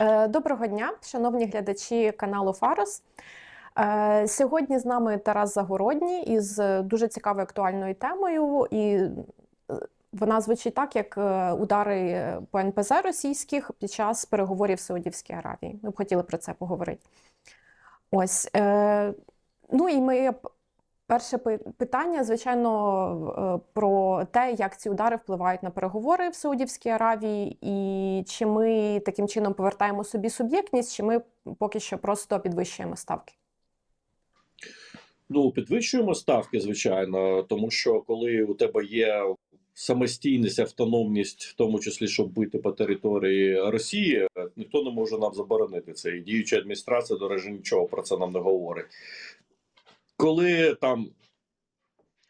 Е, Доброго дня, шановні глядачі каналу Фарос. Е, Сьогодні з нами Тарас Загородній із е, дуже цікавою актуальною темою, і вона звучить так, як удари по НПЗ російських під час переговорів в Саудівській Аравії. Ми б хотіли про це поговорити. Ось. Ну і п- перше питання, звичайно, е, про те, як ці удари впливають на переговори в Саудівській Аравії, і чи ми таким чином повертаємо собі суб'єктність, чи ми поки що просто підвищуємо ставки. Ну, підвищуємо ставки, звичайно, тому що коли у тебе є самостійність, автономність, в тому числі, щоб бити по території Росії, ніхто не може нам заборонити це. І діюча адміністрація, до речі, нічого про це нам не говорить. Коли там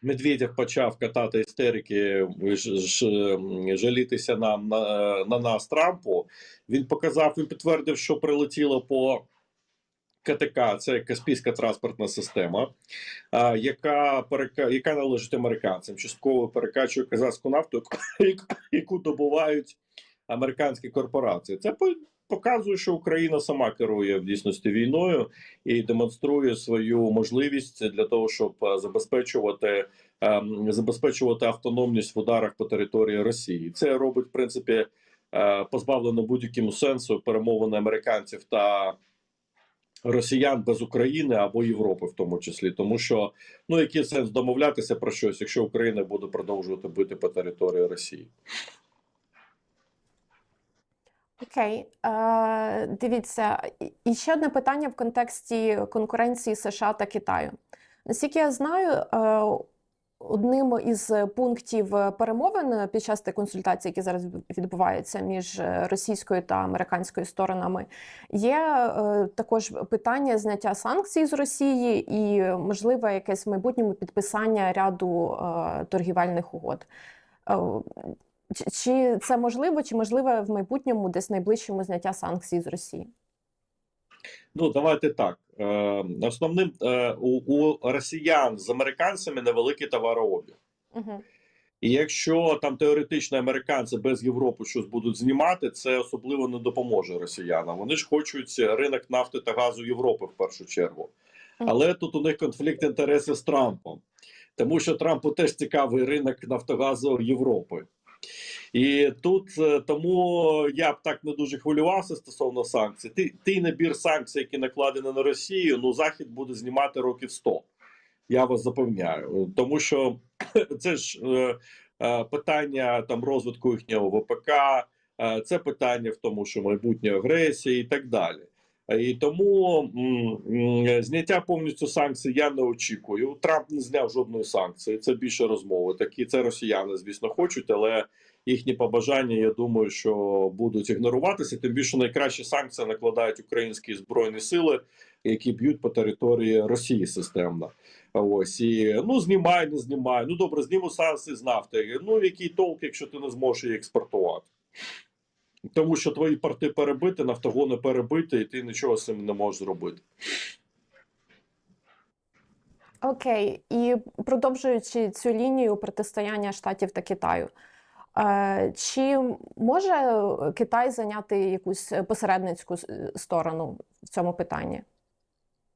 Медведєв почав катати істерики, ж, ж, жалітися нам на, на нас Трампу, він показав, він підтвердив, що прилетіло по КТК це Каспійська транспортна система, а, яка перека... яка належить американцям, частково перекачує казахську нафту, яку- добувають американські корпорації. Це показує, що Україна сама керує в дійсності війною і демонструє свою можливість для того, щоб е, забезпечувати, ем, забезпечувати автономність в ударах по території Росії. Це робить в принципі е, позбавлено будь-якому сенсу перемовини американців та росіян без України або Європи, в тому числі, тому що ну який сенс домовлятися про щось, якщо Україна буде продовжувати бити по території Росії. Окей, е, дивіться, і- ще одне питання в контексті конкуренції США та Китаю. Наскільки я знаю, е, одним із пунктів перемовин під час тих консультацій, які зараз відбуваються між е, російською та американською сторонами, є е, також питання зняття санкцій з Росії і можливе якесь в майбутньому підписання ряду е, торгівельних угод. Чи, це можливо, чи можливе в майбутньому десь найближчому зняття санкцій з Росії? Ну давайте так. Е, основним е, у, у росіян з американцями невеликий товарообіг. Угу. І якщо там теоретично американці без Європи щось будуть знімати, це особливо не допоможе росіянам. Вони ж хочуть ринок нафти та газу Європи в першу чергу. Але тут у них конфлікт інтересів з Трампом, тому що Трампу теж цікавий ринок Нафтогазу Європи. І тут е, тому я б так не дуже хвилювався стосовно санкцій. Ти, той набір санкцій, які накладені на Росію, ну Захід буде знімати років 100. Я вас запевняю. Тому що це ж е, е, питання там розвитку їхнього ВПК, е, це питання в тому, що майбутнє агресії і так далі. І тому зняття повністю санкцій я не очікую. Трамп не зняв жодної санкції. Це більше розмови. Такі це росіяни, звісно, хочуть, але їхні побажання, я думаю, що будуть ігноруватися. Тим більше найкращі санкції накладають українські збройні сили, які б'ють по території Росії системно. Ось і ну знімай, не знімай. Ну добре, зніму санкції з нафти. Ну який толк, якщо ти не зможеш її експортувати? Тому що твої порти перебиті, нафтогони перебиті, і ти нічого з цим не можеш зробити. Окей, і продовжуючи цю лінію протистояння Штатів та Китаю, е, чи може Китай зайняти якусь посередницьку сторону в цьому питанні?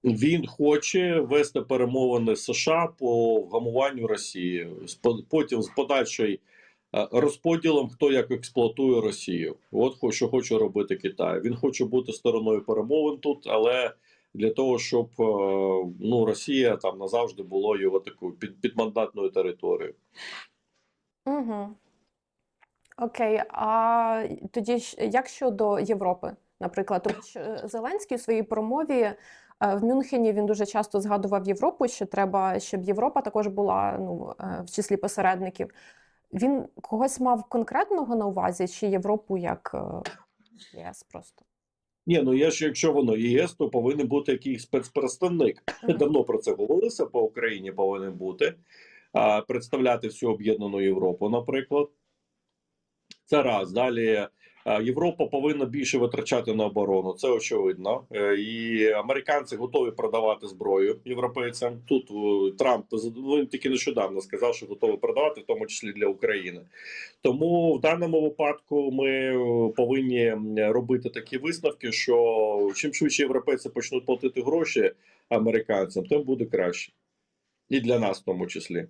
Він хоче вести перемовини з США по вгамуванню Росії, потім з подальшою е, розподілом, хто як експлуатує Росію. От що хоче робити Китай. Він хоче бути стороною перемовин тут, але для того, щоб е, ну Росія там назавжди було його такою під, підмандатною територією. Угу. Окей, а тоді як щодо Європи, наприклад, тому що е, Зеленський у своїй промові е, в Мюнхені він дуже часто згадував Європу, що треба, щоб Європа також була ну, е, в числі посередників. Він когось мав конкретного на увазі, чи Європу як е, ЄС просто? Ні, ну я ж якщо воно ЄС, то повинен бути якийсь спецпредставник. Давно про це говорилося по Україні. Повинен бути представляти всю об'єднану Європу, наприклад. Це раз. Далі е, Європа повинна більше витрачати на оборону. Це очевидно. Е, І американці готові продавати зброю європейцям. Тут е, Трамп він тільки нещодавно сказав, що готовий продавати, в тому числі для України. Тому в даному випадку ми повинні робити такі висновки, що чим швидше європейці почнуть платити гроші американцям, тим буде краще. І для нас в тому числі.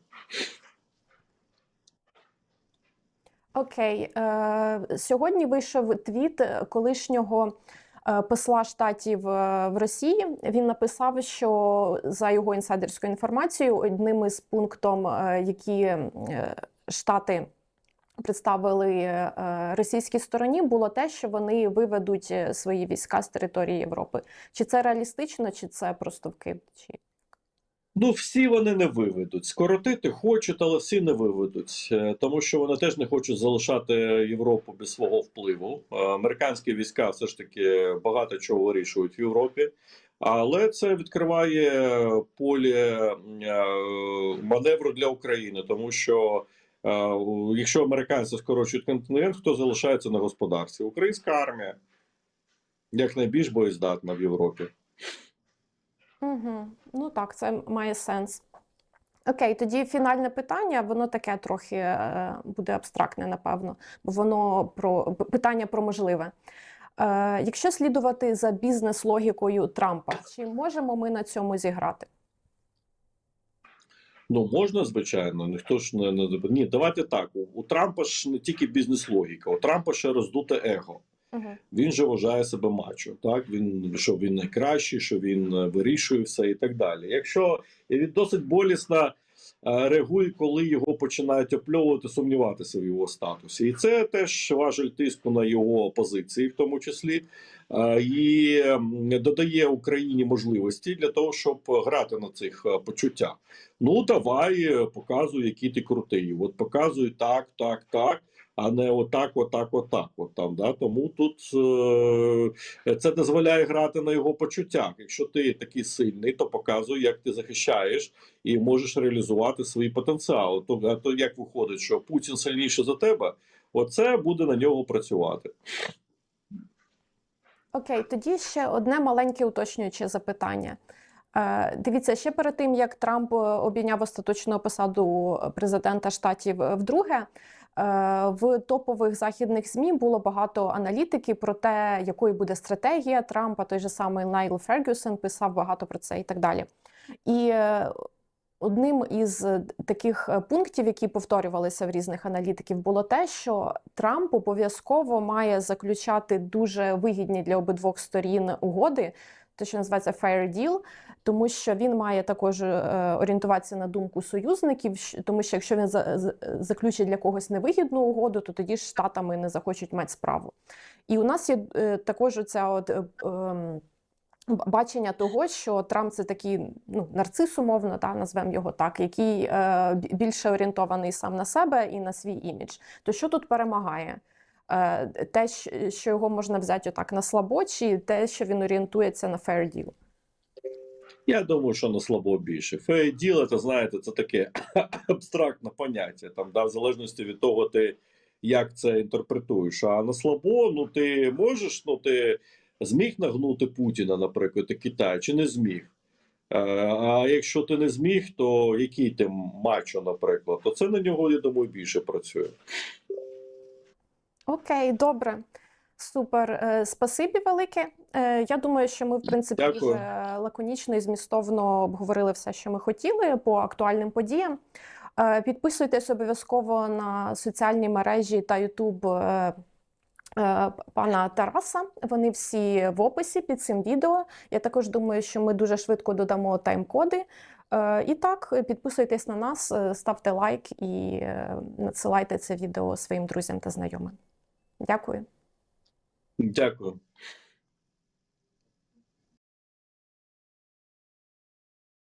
Окей, е, сьогодні вийшов твіт колишнього е, посла штатів е, в Росії. Він написав, що за його інсайдерською інформацією, одним із пунктом, е, які е, штати представили е, російській стороні, було те, що вони виведуть е, свої війська з території Європи. Чи це реалістично, чи це просто вкид? Чи... Ну, всі вони не виведуть. Скоротити хочуть, але всі не виведуть, Е, тому що вони теж не хочуть залишати Європу без свого впливу. Е, Американські війська все ж таки багато чого вирішують в Європі, але це відкриває поле е, маневру для України, тому що. Якщо американці скорочують контингент, хто залишається на господарстві? Українська армія як найбільш боєздатна в Європі. Угу. Ну так, це має сенс. Окей, тоді фінальне питання, воно таке трохи е, буде абстрактне, напевно, бо воно про питання про можливе. Е, якщо слідувати за бізнес-логікою Трампа, чи можемо ми на цьому зіграти? Ну можна, звичайно, ніхто ж не, не ні. Давайте так. У, Трампа ж не тільки бізнес-логіка, у Трампа ще роздуте его. Угу. Він же вважає себе мачо. Так він що він найкращий, що він е, вирішує все і так далі. Якщо він досить болісно е, реагує, коли його починають опльовувати, сумніватися в його статусі, і це теж важель тиску на його позиції, в тому числі. Е, І додає Україні можливості для того, щоб грати на цих почуттях. Ну давай показуй, який ти крутий. От показуй так, так, так. А не отак, отак, отак. От там, да? Тому тут е, це дозволяє грати на його почуттях. Якщо ти такий сильний, то показуй, як ти захищаєш і можеш реалізувати свій потенціал. То, то як виходить, що Путін сильніше за тебе, оце буде на нього працювати. Окей, тоді ще одне маленьке уточнююче запитання. Е, Дивіться, ще перед тим, як Трамп е, обійняв остаточну посаду президента штатів е, вдруге, в топових західних ЗМІ було багато аналітики про те, якою буде стратегія Трампа. Той же самий Найл Фергюсон писав багато про це і так далі. І е, одним із таких е, пунктів, які повторювалися в різних аналітиків, було те, що Трамп обов'язково має заключати дуже вигідні для обидвох сторін угоди, те, що називається fair deal, тому що він має також е, орієнтуватися на думку союзників, тому що якщо він заключить для когось невигідну угоду, то тоді ж штатами не захочуть мати справу. І у нас є е, також оця от. е, ем, Бачення того, що Трамп це такий ну, нарцис, умовно, та, назвемо його так, який е, більше орієнтований сам на себе і на свій імідж. То що тут перемагає? Е, те, що його можна взяти отак на слабо, чи те, що він орієнтується на fair deal? Я думаю, що на слабо більше. Фейділ, це знаєте, це таке абстрактне поняття. Там, да, в залежності від того, ти як це інтерпретуєш. А на слабо, ну ти можеш, ну ти зміг нагнути Путіна, наприклад, Китай, чи не зміг? Е, А якщо ти не зміг, то який ти мачо, наприклад, то це на нього, я думаю, більше працює. Окей, добре. Супер. Е, Спасибі велике. Е, Я думаю, що ми, в принципі, Дякую. дуже лаконічно і змістовно обговорили все, що ми хотіли по актуальним подіям. Е, Підписуйтесь обов'язково на соціальні мережі та Ютуб е, пана Тараса. Вони всі в описі під цим відео. Я також думаю, що ми дуже швидко додамо тайм-коди. І так, підписуйтесь на нас, ставте лайк і надсилайте це відео своїм друзям та знайомим. Дякую. Дякую.